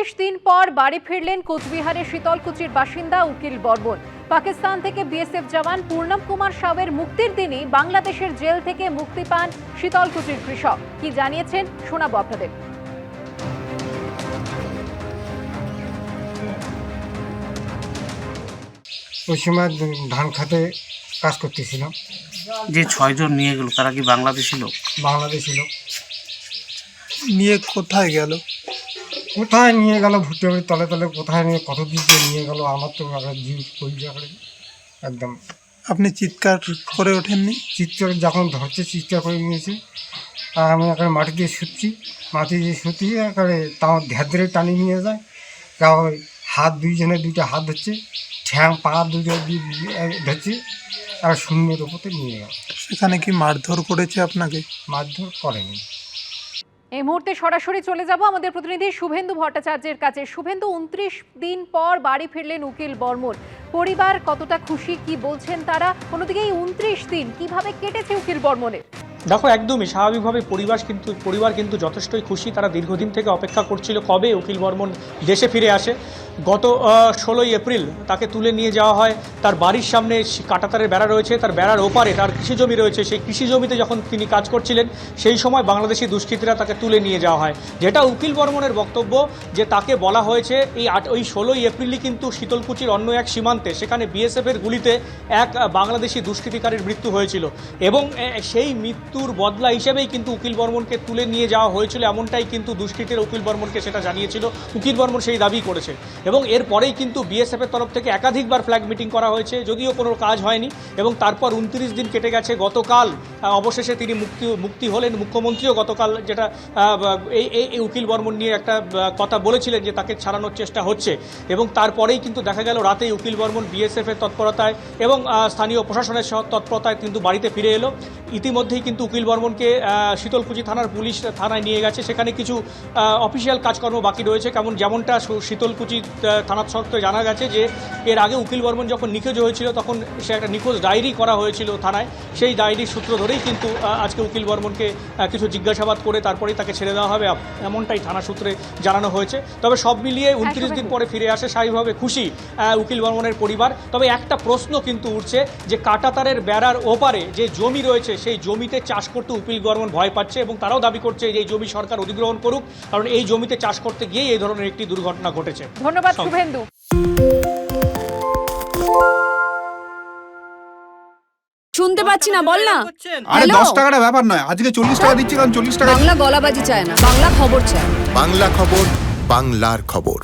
উনত্রিশ দিন পর বাড়ি ফিরলেন কোচবিহারের শীতলকুচির বাসিন্দা উকিল বর্মন। পাকিস্তান থেকে বিএসএফ জওয়ান পূর্ণম কুমার সাউয়ের মুক্তির দিনই বাংলাদেশের জেল থেকে মুক্তি পান শীতলকুচির কৃষক। কি জানিয়েছেন শোনাবো আপনাদের। ওই সময় ধান খাতে কাজ করতেছিলাম। যে ছয়জন নিয়ে গেল তারা কি বাংলাদেশি লোক? বাংলাদেশি লোক। নিয়ে কোথায় গেল? কোথায় নিয়ে গেল ভুট্টে বাড়ির তলে তলে কোথায় নিয়ে কত দিক নিয়ে গেল? আমার তো আবার জিভ পরিচয় করে একদম। আপনি চিৎকার করে ওঠেননি? চিৎকার যখন ধরছে চিৎকার করে নিয়েছে। আর আমি এখানে মাটি দিয়ে শুচ্ছি। মাটি দিয়ে শুতিয়ে একেবারে তাও ধ্যার ধরে টানি নিয়ে যায়। তাও হাত দুইজনে দুইটা হাত ধরছে। ঠ্যাং পা দুটো ধরছে। আর শূন্যের ওপরে নিয়ে গেল। সেখানে কি মারধর করেছে আপনাকে? মারধর করেনি। এই মুহূর্তে সরাসরি চলে যাব আমাদের প্রতিনিধি শুভেন্দু ভট্টাচার্যের কাছে। শুভেন্দু, উনত্রিশ দিন পর বাড়ি ফিরলেন উকিল বর্মন। পরিবার কতটা খুশি, কি বলছেন তারা? কোনোদিকে এই উনত্রিশ দিন কীভাবে কেটেছে উকিল বর্মনের? দেখো, একদমই স্বাভাবিকভাবে পরিবার কিন্তু পরিবার কিন্তু যথেষ্টই খুশি। তারা দীর্ঘদিন থেকে অপেক্ষা করছিল কবে উকিল বর্মন দেশে ফিরে আসে। গত ষোলোই এপ্রিল তাকে তুলে নিয়ে যাওয়া হয়। তার বাড়ির সামনে কাটাতারের বেড়া রয়েছে। তার বেড়ার ওপারে তার কৃষি জমি রয়েছে। সেই কৃষি জমিতে যখন তিনি কাজ করছিলেন, সেই সময় বাংলাদেশি দুষ্কৃতীরা তাকে তুলে নিয়ে যাওয়া হয়। যেটা উকিল বর্মনের বক্তব্য, যে তাকে বলা হয়েছে, এই আট, ওই ষোলোই এপ্রিলই কিন্তু শীতলকুচির অন্য এক সীমান্তে, সেখানে বিএসএফের গুলিতে এক বাংলাদেশি দুষ্কৃতিকারীর মৃত্যু হয়েছিল। এবং সেই মৃত্যুর বদলা হিসেবেই কিন্তু উকিল বর্মনকে তুলে নিয়ে যাওয়া হয়েছিল, এমনটাই কিন্তু দুষ্কৃতের উকিল বর্মনকে সেটা জানিয়েছিল। উকিল বর্মন সেই দাবি করেছে এবং এরপরেই কিন্তু বিএসএফের তরফ থেকে একাধিকবার ফ্ল্যাগ মিটিং করা হয়েছে, যদিও কোনো কাজ হয়নি এবং তারপর উনত্রিশ দিন কেটে গেছে। গতকাল অবশেষে তিনি মুক্তি মুক্তি হলেন। মুখ্যমন্ত্রীও গতকাল যেটা এই এই উকিল বর্মন নিয়ে একটা কথা বলেছিলেন যে তাকে ছাড়ানোর চেষ্টা হচ্ছে এবং তারপরেই কিন্তু দেখা গেল রাতেই উকিল বর্মন বিএসএফ এর তৎপরতায় এবং স্থানীয় প্রশাসনের তৎপরতায় কিন্তু বাড়িতে ফিরে এলো। ইতিমধ্যেই কিন্তু উকিল বর্মনকে শীতলকুচি থানার পুলিশ থানায় নিয়ে গেছে। সেখানে কিছু অফিসিয়াল কাজকর্ম বাকি রয়েছে। কেমন যেমনটা শীতলকুচি থানার সত্ত্বে জানা গেছে যে এর আগে উকিল বর্মন যখন নিখোঁজ হয়েছিল তখন সে একটা নিখোঁজ ডায়েরি করা হয়েছিল থানায়। সেই ডায়েরির সূত্র ধরেই কিন্তু আজকে উকিল বর্মনকে কিছু জিজ্ঞাসাবাদ করে তারপরেই তাকে ছেড়ে দেওয়া হবে। এমনটাই থানা সূত্রে জানানো হয়েছে। তবে সব মিলিয়ে উনত্রিশ দিন পরে ফিরে আসে স্বাভাবিকভাবে খুশি উকিল বর্মনের পরিবার। তবে একটা প্রশ্ন কিন্তু উঠছে যে কাটাতারের বেড়ার ওপারে যে জমি রয়েছে সেই জমিতে চাষ করতে উপিল বর্মন ভয় পাচ্ছে এবং তারাও দাবি করছে যে এই জমি সরকার অধিগ্রহণ করুক কারণ এই জমিতে চাষ করতে গিয়েই এই ধরনের একটি দুর্ঘটনা ঘটেছে। ধন্যবাদ শুভেন্দু। শুনতে পাচ্ছি না বল না। আরে? দশ টাকাটা ব্যাপার নয় আজকে চল্লিশ টাকা দিচ্ছি কারণ চল্লিশ টাকা বাংলা গলাবাজি চায় না বাংলা খবর চায় বাংলা খবর বাংলার খবর।